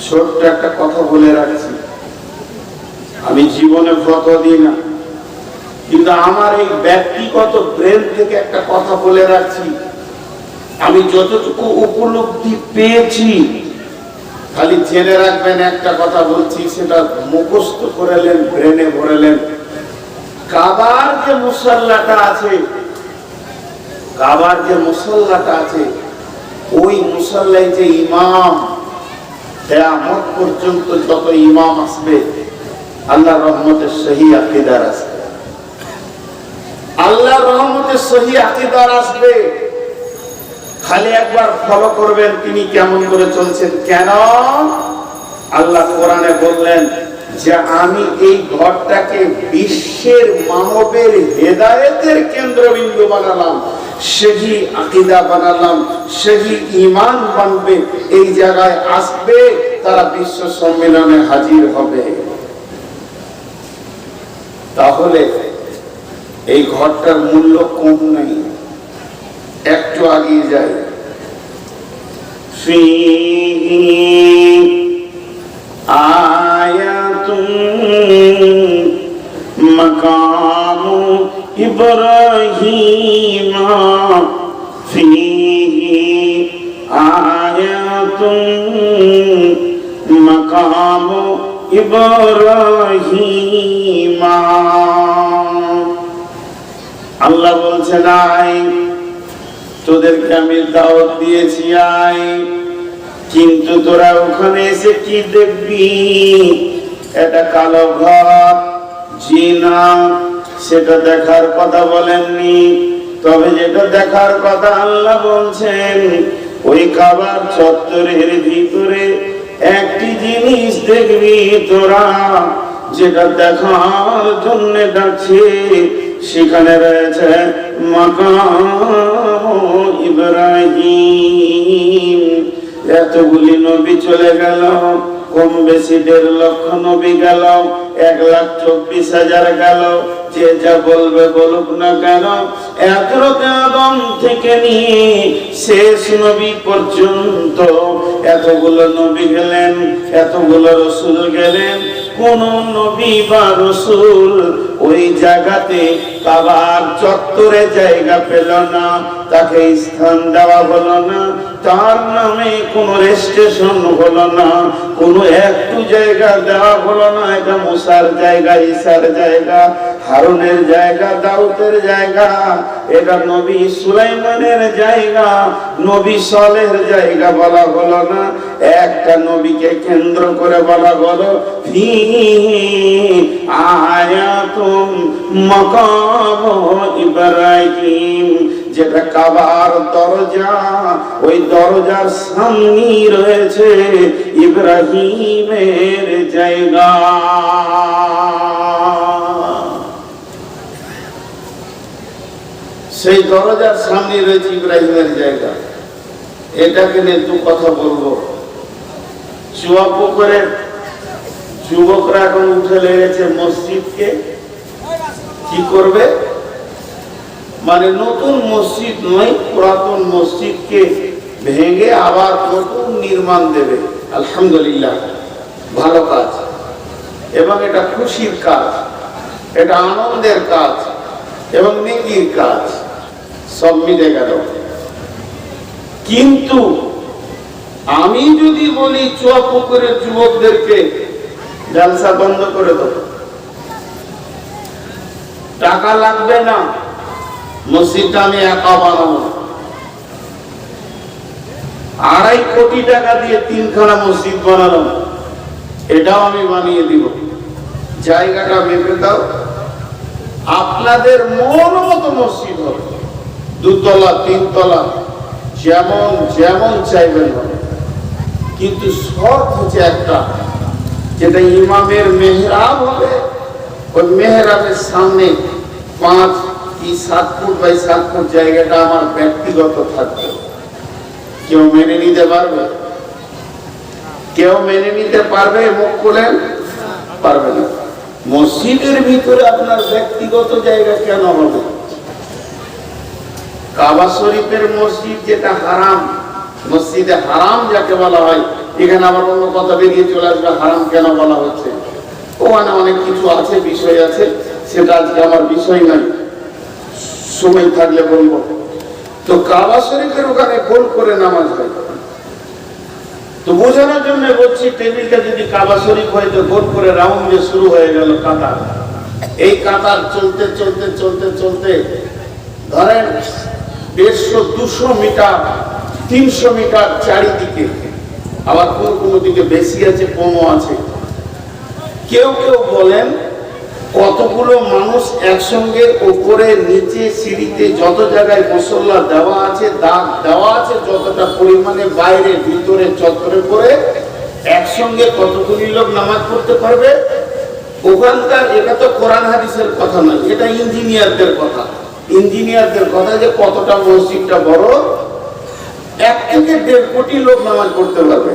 ছোট্ট একটা কথা বলে রাখছি। আমি জীবনে ফটো দিই না। কিন্তু আমার এই ব্যক্তিগত ব্রেন থেকে একটা কথা বলে রাখছি। আমি যতটুকু উপলব্ধি পেয়েছি, খালি জেনে রাখবেন একটা কথা বলছি, সেটা মুখস্থ করেলেন, ব্রেনে ভরেলেন। কাবার যে মুসল্লাটা আছে, কাবার যে মুসল্লাটা আছে, ওই মুসল্লায় যে ইমাম কেয়ামত পর্যন্ত যত ইমাম আসবে আল্লাহ রহমতের সহি আকিদার আসবে। আল্লাহ রহমতের সহি আকিদার আসবে। খালি একবার ফলো করবেন তিনি কেমন করে চলছেন। কেন? আল্লাহ কোরআনে বললেন যে, আমি এই ঘরটাকে বিশ্বের মানবের হেদায়েতের কেন্দ্রবিন্দু বানালাম। সেহি আকিদা বানালাম, সেহি ইমান বানবে, এই জায়গায় আসবে, তারা বিশ্ব সম্মেলনে হাজির হবে। তাহলে এই ঘরটার মূল্য কম নেই, একটু আগিয়ে যাই। আয়া তুম মকান إبراهيم فيه آية مقام إبراهيم আল্লাহ বলছেন আয় তোদেরকে আমি দাওয়াত দিয়েছি আয় কিন্তু তোরা ওখানে এসে কি দেখবি এটা কালো ঘর জিনা সেটা দেখার কথা বলেননি। তবে যেটা দেখার কথা আল্লাহ বলছেন, ওই কাবার চত্বরের ভিতরে একটি জিনিস দেখবি তোরা, যেটা দেখার জন্য ডাকছে, সেখানে রয়েছে ইব্রাহিম। এতগুলি নবী চলে গেল, কম বেশি দেড় লক্ষ নবী গেল, এক লাখ চব্বিশ হাজার গেল। যে যা বলবে বলুক না কেন একরত আদম থেকে নিয়ে শেষ নবী পর্যন্ত এতগুলো নবী গেলেন, এতগুলো রসুল গেলেন, কোন নবী বা রসুল ওই জায়গাতে কাবার চত্বরে জায়গা পেল না, তাকে স্থান দেওয়া হলো না, তার নামে কোন রেজিস্ট্রেশন হলো না, কোনো একটু জায়গা দেওয়া হলো না, এটা মুসার জায়গা ঈসার জায়গা। হারুনের জায়গা, দাউদের জায়গা, এটা নবী সুলাইমানের জায়গা, নবী সলের জায়গা বলা হলো না। একটা নবীকে কেন্দ্র করে বলা হলো, ফি আয়াতুম মাকাম ইব্রাহিম। যেটা কাবার দরজা, ওই দরজার সামনেই রয়েছে ইব্রাহিমের জায়গা। সেই দরজার সামনে রয়েছে ইব্রাহিমের জায়গা। এটাকে নিয়ে দু কথা বলব। চুয়া পুকুরের যুবকরা এখন উঠে লেগেছে মসজিদকে। কি করবে? মানে নতুন মসজিদ নয়, পুরাতন মসজিদকে ভেঙে আবার নতুন নির্মাণ দেবে। আলহামদুলিল্লাহ, ভালো কাজ। এবং এটা খুশির কাজ, এটা আনন্দের কাজ, এবং নেকির কাজ। সব মিলে গেল। কিন্তু আমি যদি বলি চুয়া পুকুরের যুবকদেরকে জালসা বন্ধ করে দেবো টাকা লাগবে না, মসজিদটা আমি একা বানাবো। আড়াই কোটি টাকা দিয়ে তিনখানা মসজিদ বানালাম, এটাও আমি বানিয়ে দিব। জায়গাটা মেপে দাও, আপনাদের মন মতো মসজিদ হবে। দুতলা, তিনতলা, যেমন যেমন চাইবেন কিন্তু শর্ত হচ্ছে একটা, যেটা ইমামের মেহরাব হবে, ওই মেহরাবের সামনে পাঁচ কি সাত ফুট বাই সাত ফুট জায়গাটা আমার ব্যক্তিগত থাকবে। কেউ মেনে নিতে পারবে? কেউ মেনে নিতে পারবে মুখ খুলেন? পারবে না। মসজিদের ভিতরে আপনার ব্যক্তিগত জায়গা কেন হবে? কাবা শরীফের মসজিদ যেটা হারাম, মসজিদে হারাম যাকে বলা হয়, এখানে আবার অন্য কথা বেরিয়ে চলে আসবে, হারাম কেন বলা হচ্ছে? ওখানে অনেক কিছু আছে, বিষয় আছে, সেটা আজকে আমার বিষয় নাই সময় থাকলে বলব। তো কাবা শরীফের ওখানে গোল করে নামাজ হয়। তো বোঝানোর জন্য বলছি, টেবিলটা যদি কাবা শরীফ হয়, তো গোল করে রাউন্ডে শুরু হয়ে গেল কাতার। এই কাতার চলতে চলতে চলতে চলতে, ধরেন দেড়শো, দুশো মিটার, তিনশো মিটার চারিদিকে। আবার কোন কোনো দিকে বেশি আছে, কমও আছে। কেউ কেউ বলেন, কতগুলো মানুষ একসঙ্গে ওপরে, নিচে, সিঁড়িতে যত জায়গায় মশলা দেওয়া আছে, দাগ দেওয়া আছে, যতটা পরিমাণে বাইরে, ভিতরে, চত্বরে করে, একসঙ্গে কতগুলি লোক নামাজ পড়তে পারবে? ওখানকার, এটা তো কোরআন হাদিসের কথা নয়, এটা ইঞ্জিনিয়ারদের কথা। ইঞ্জিনিয়ারদের কথা যে কতটা মসজিদটা বড়, এক থেকে দেড় কোটি লোক নামাজ পড়তে পারবে।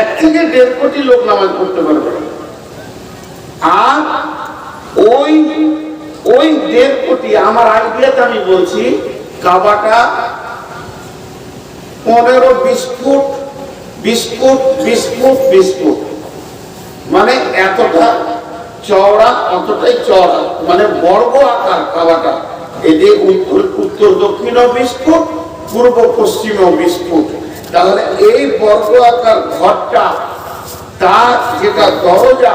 এক থেকে দেড় কোটি লোক নামাজ পড়তে পারবে। আর ওই ওই দেড় কোটি, আমার আইডিয়াতে আমি বলছি, কাবাটা পনেরো বিশ ফুট বিশ ফুট বিশ ফুট বিশ ফুট। মানে এতটা চওড়া অতটাই চওড়া মানে বর্গ আকার কাবাটা যে উত্তর উত্তর দক্ষিণও বিশ ফুট, পূর্ব পশ্চিমও বিশ ফুট। তাহলে এই বর্গ আকার ঘরটা, তার যেটা দরজা,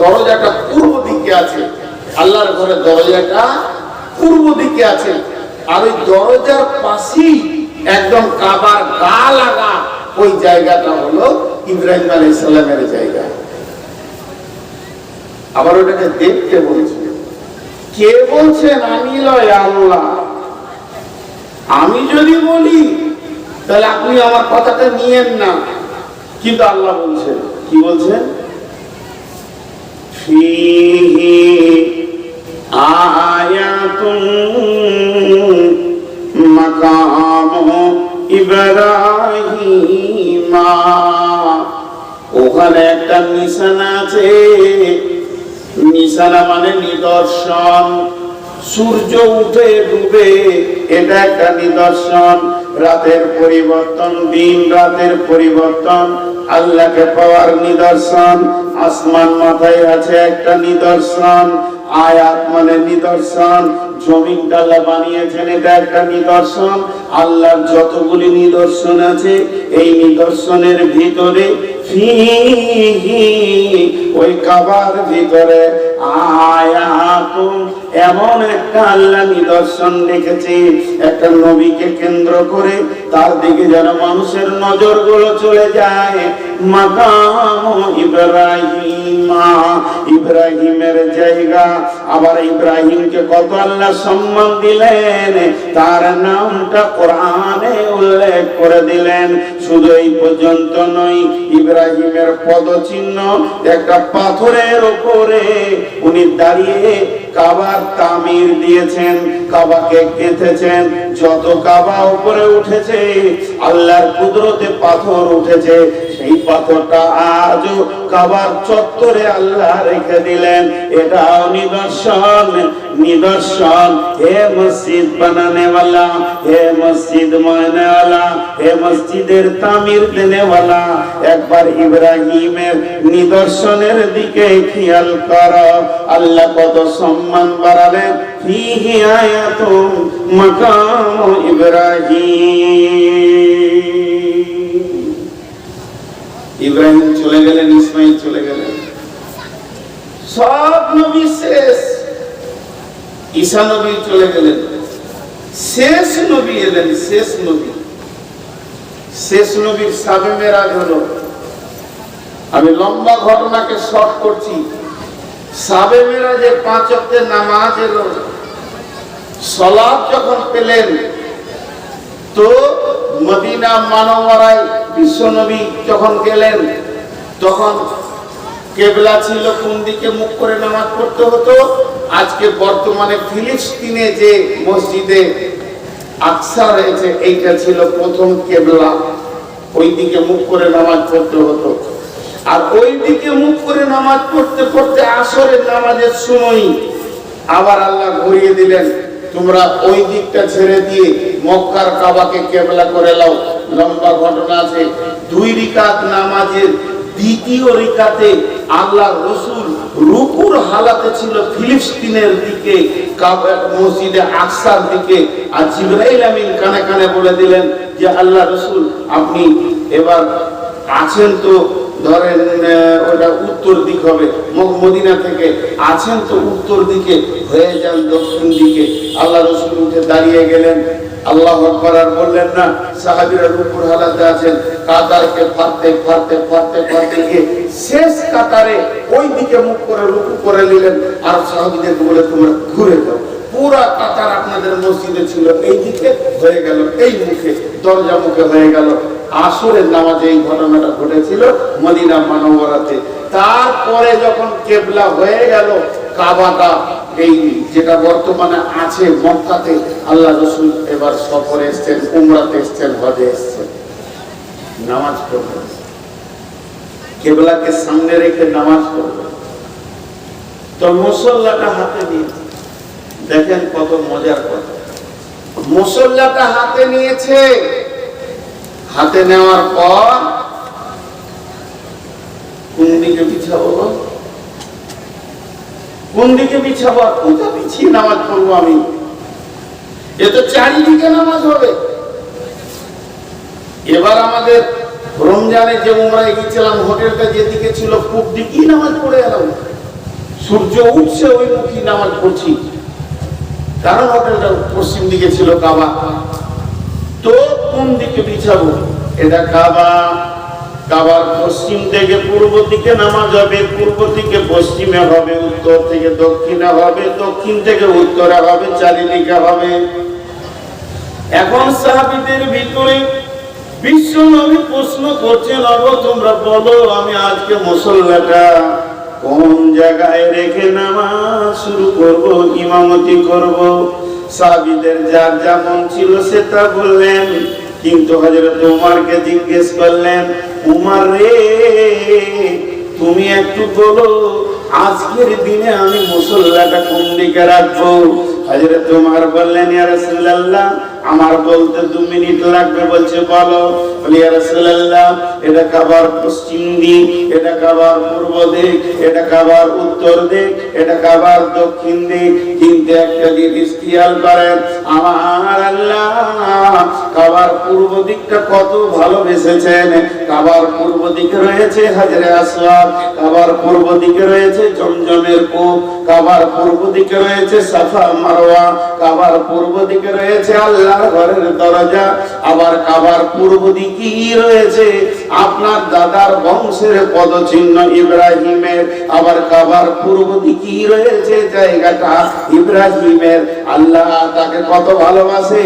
দরজাটা পূর্ব দিকে আছে। আল্লাহর ঘরের দরজাটা পূর্ব দিকে আছে। আর ওই দরজার পাশেই একদম কাবার গা লাগা ওই জায়গাটা হলো ইব্রাহিম আলাইহিস সালামের জায়গা। আবার ওটাকে দেখতে বলছে। কে বলছেন? আমি লয় আল্লাহ। আমি যদি বলি, তাহলে আপনি আমার কথাটা নিয়েন না। কিন্তু আল্লাহ বলছেন, কি বলছেন? ওখানে একটা নিশানা আছে। নিশানা মানে নিদর্শন। সূর্য উঠে ডুবে, এটা একটা নিদর্শন। রাতের পরিবর্তন, দিন রাতের পরিবর্তন, আল্লাহকে পাওয়ার নিদর্শন। আসমান মাথায় আছে একটা নিদর্শন, আয়াত মানে নিদর্শন। জমিনটা আল্লাহ বানিয়েছেন, এটা একটা নিদর্শন। আল্লাহর যতগুলি নিদর্শন আছে, এই নিদর্শনের ভিতরে ওই কাবার ভিতরে আয়াতুন এমন একটা আল্লাহ নিদর্শন রেখেছে একটা নবীকে কেন্দ্র করে তার দিকে যেন মানুষের নজরগুলো চলে যায়। ইব্রাহিমের ইব্রাহিমকে কত আল্লাহ সম্মান দিলেন, তার নামটা উল্লেখ করে দিলেন। পর্যন্ত নয়, ইব্রাহিমের পদচিহ্ন একটা পাথরের উপরে উনি দাঁড়িয়ে কাবার তামির দিয়েছেন কাবাকে গেঁথেছেন যত কাবা উপরে উঠেছে আল্লাহর কুদরতে পাথর উঠেছে এই পাথরটা আজ কাবার চত্বরে আল্লাহ রেখে দিলেন। এটাও নিদর্শন নিদর্শন। হে মসজিদ বানানে হে মসজিদ ময়নেওয়ালা, হে মসজিদের তামির দেনেওয়ালা, একবার ইব্রাহিমের নিদর্শনের দিকে খেয়াল কর। আল্লাহ কত সম্মান বাড়ালেন ফিহি আয়াতুম মাকাম ইব্রাহিম। ইব্রাহিম চলে গেলেন, ইসমাইল চলে গেলেন। সব নবী শেষ। ঈসা নবী চলে গেলেন। শেষ নবী এলেন, শেষ নবী। শেষ নবীর সাবে মেরাজ হলো। আমি লম্বা ঘটনাকে শর্ট করছি। সাবে মেরাজে পাঁচ অক্টের নামাজ এলো সলাপ যখন পেলেন, তো মদিনা মানবরায় বিশ্বনবী যখন গেলেন, তখন কেবলা ছিল কোন দিকে মুখ করে নামাজ পড়তে হতো? আজকে বর্তমানে ফিলিস্তিনে যে মসজিদে আকসা রয়েছে, এইটা ছিল প্রথম কেবলা। ওই দিকে মুখ করে নামাজ পড়তে হতো। আর ওই দিকে মুখ করে নামাজ পড়তে পড়তে আসরের নামাজের সময় আবার আল্লাহ ঘুরিয়ে দিলেন, তোমরা ওই দিকটা ছেড়ে দিয়ে মক্কার কাবাকে কেবলা করে লাও লম্বা ঘটনা আছে। দুই রিকাত নামাজের দ্বিতীয় রিকাতে আল্লাহ রসুল রুকুর হালাতে ছিল ফিলিস্তিনের দিকে মসজিদে আকসার দিকে। আর জিব্রাইল আমিন কানে কানে বলে দিলেন যে, আল্লাহ রসুল, আপনি এবার আছেন তো, ধরেন ওটা উত্তর দিক হবে মদিনা থেকে। আছেন তো উত্তর দিকে, হয়ে যান দক্ষিণ দিকে। আল্লাহ রসুল উঠে দাঁড়িয়ে গেলেন। আল্লাহ আকবার বললেন না, সাহাবিরা রুকুর হালাতে আছেন, কাতারকে গিয়ে শেষ কাতারে ওই দিকে মুখ করে করে নিলেন। আর বলে, তোমরা ঘুরে যাও। পুরা কাতার আপনাদের মসজিদে ছিল, এই দিকে হয়ে গেল, এই মুখে, দরজা মুখে হয়ে গেল। আসরের নামাজে এই ঘটনাটা ঘটেছিল মদিনা মানবরাতে তারপরে যখন কেবলা হয়ে গেল, কাবাটা এই যেটা বর্তমানে আছে মক্কাতে, আল্লাহ রসুল এবার সফরে এসছেন, উমরাতে এসছেন, হজে এসছেন। নামাজ পড়বেন। কেবলাকে সামনে রেখে নামাজ পড়বেন। তো মুসল্লাটা হাতে নিয়ে, দেখেন কত মজার কথা। মুসল্লাটা হাতে নিয়েছে। হাতে নেওয়ার পর, কোন দিকে বিছাবো গো? কোন দিকে বিছাবো আর কোথা বিছিয়ে নামাজ পড়ব আমি? এ তো চারিদিকে নামাজ হবে। এবার আমাদের রমজানে যে উমরায় গেছিলাম হোটেলটা যেদিকে ছিল পূব দিকেই নামাজ পড়ে এলাম। সূর্য উঠছে ওই মুখী নামাজ পড়ছি। কারণ হোটেলটা পশ্চিম দিকে ছিল কাবা। তো কোন দিকে বিছাবো? এটা কাবা। কাবার পশ্চিম থেকে পূর্ব দিকে নামাজ হবে, পূর্ব থেকে পশ্চিমে হবে, উত্তর থেকে দক্ষিণে হবে, দক্ষিণ থেকে উত্তরে হবে, চারিদিকে হবে। এখন সাহাবিদের ভিতরে বিশ্ব নবী প্রশ্ন করছেন অব তোমরা বলো, আমি আজকে মুসল্লাটা কোন জায়গায় রেখে নামাজ শুরু করব, ইমামতি করব? সাহাবিদের যার যেমন ছিল সে তা বললেন কিন্তু হজরত উমারকে জিজ্ঞেস করলেন, উমার রে, তুমি একটু বলো, আজকের দিনে আমি মুসল্লাটা কোন দিকে রাখব? হজরত উমার বললেন, ইয়া রাসূলুল্লাহ, আমার বলতে দু মিনিট লাগবে, বলছে, বলো। বলি দিক পূর্ব দিক দিক দিক। দিকটা কত ভালোবেসেছেন। কাবার পূর্ব দিকে রয়েছে হাজরে আসওয়াদ, কাবার পূর্ব দিকে রয়েছে জমজমের কূপ, কাবার পূর্ব দিকে রয়েছে সাফা মারওয়া, কাবার পূর্ব দিকে রয়েছে আল্লাহর ঘরের দরজা, আবার কাবার পূর্ব দিকেই রয়েছে? আপনার দাদার বংশের পদচিহ্ন ইব্রাহিমের, আবার কাবার পূর্ব দিকেই রয়েছে জায়গাটা? ইব্রাহিমের আল্লাহ তাকে কত ভালোবাসে?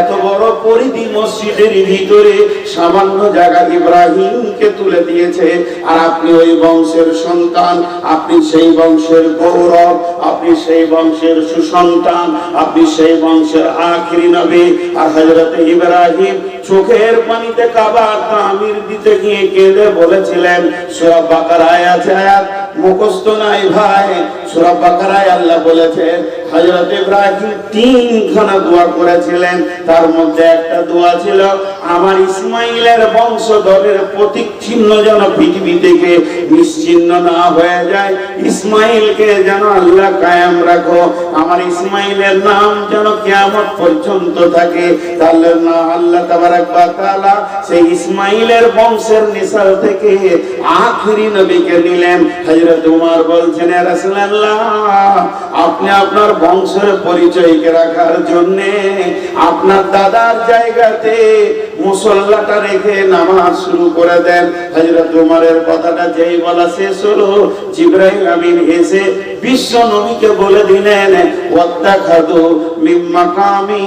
এত বড় পরিধি মসজিদের ভিতরে সামান্য জায়গা ইব্রাহিমকে তুলে দিয়েছে। আর আপনি ওই বংশের সন্তান, আপনি সেই বংশের গৌরব, আপনি সেই বংশের সুসন্তান, আপনি সেই বংশের আখিরি নবী। আর হযরত ইব্রাহিম চোখের পানিতে কাবা তামির দিতে গিয়ে কেঁদে বলেছিলেন সব বাকারায় আছে আয়াত। মুখস্থ নাই ভাই। সূরা বাকারায় আল্লাহ বলেছেন, হযরত ইব্রাহিম তিনখানা দোয়া করেছিলেন। তার মধ্যে একটা দোয়া ছিল, আমার ইসমাইলের বংশধরের প্রতীক চিহ্ন যেন পৃথিবী থেকে নিশ্চিহ্ন না হয়ে যায়। ইসমাইলকে যেন আল্লাহ কায়াম রাখো। আমার ইসমাইলের নাম যেন কিয়ামত পর্যন্ত থাকে। তাহলে না, আল্লাহ তাবারাক ওয়া তাআলা সেই ইসমাইলের বংশের নিসাল থেকে আখেরি নবীকে নিলেন হযরত উমর বলছেন আপনি আপনার বংশের পরিচয়কে রাখার জন্য আপনার দাদার জায়গাতে মুসল্লাটা রেখে নামাজ শুরু করে দেন। হযরত উমরের কথাটা যেই বলা শেষ হলো, জিবরাইল আমিন এসে বিশ্ব নবীকে বলে দিলেন ওয়াত্তাখাদু মিম মাকামি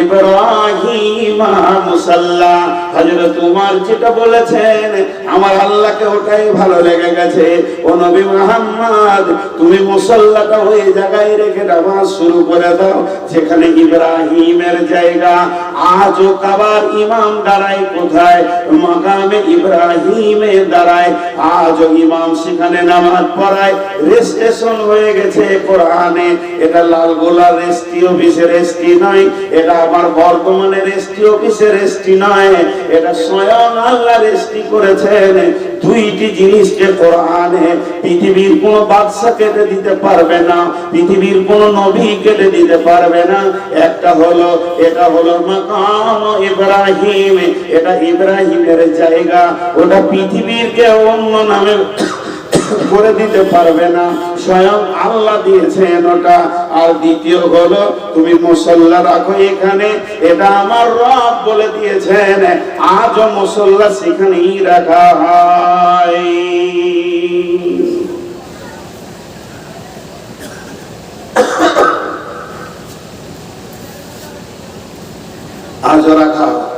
ইব্রাহিম মুসাল্লা। হযরত উমর যেটা বলেছেন, আমার আল্লাহকে ওটাই ভালো লেগে গেছে। ও নবী মুহাম্মদ, তুমি মুসাল্লাটা ওই জায়গায় রেখে নামাজ শুরু করে দাও, যেখানে ইব্রাহিমের জায়গা। আজও কাবার ইমাম দাঁড়ায় কোথায়? মাকামে ইব্রাহিমে দাঁড়ায়। আজও ইমাম সেখানে নামাজ পড়ায়। রেজিস্ট্রেশন হয়ে গেছে কোরআনে। এটা লাল গোলা রেস্টিও অফিসের এসটি নয় এটা আমার বর্তমানের এসটি অফিসের এসটি নয় এটা স্বয়ং আল্লাহ রেস্টি করেছেন। দুইটি জিনিসকে কোরআনে পৃথিবীর কোন বাদশা কেটে দিতে পারবে না, পৃথিবীর কোন নবী কেটে দিতে পারবে না। একটা হলো, এটা হলো মাকাম ইব্রাহিম, এটা ইব্রাহিমের জায়গা, ওটা পৃথিবীর কেউ অন্য নামে করে দিতে পারবে না। স্বয়ং আল্লাহ দিয়েছে ওটা। আর দ্বিতীয় হলো, তুমি মুসল্লা রাখো এখানে। এটা আমার রব বলে দিয়েছেন। আজও মুসল্লা সেখানেই রাখা হয়। আজ রাখা হয়।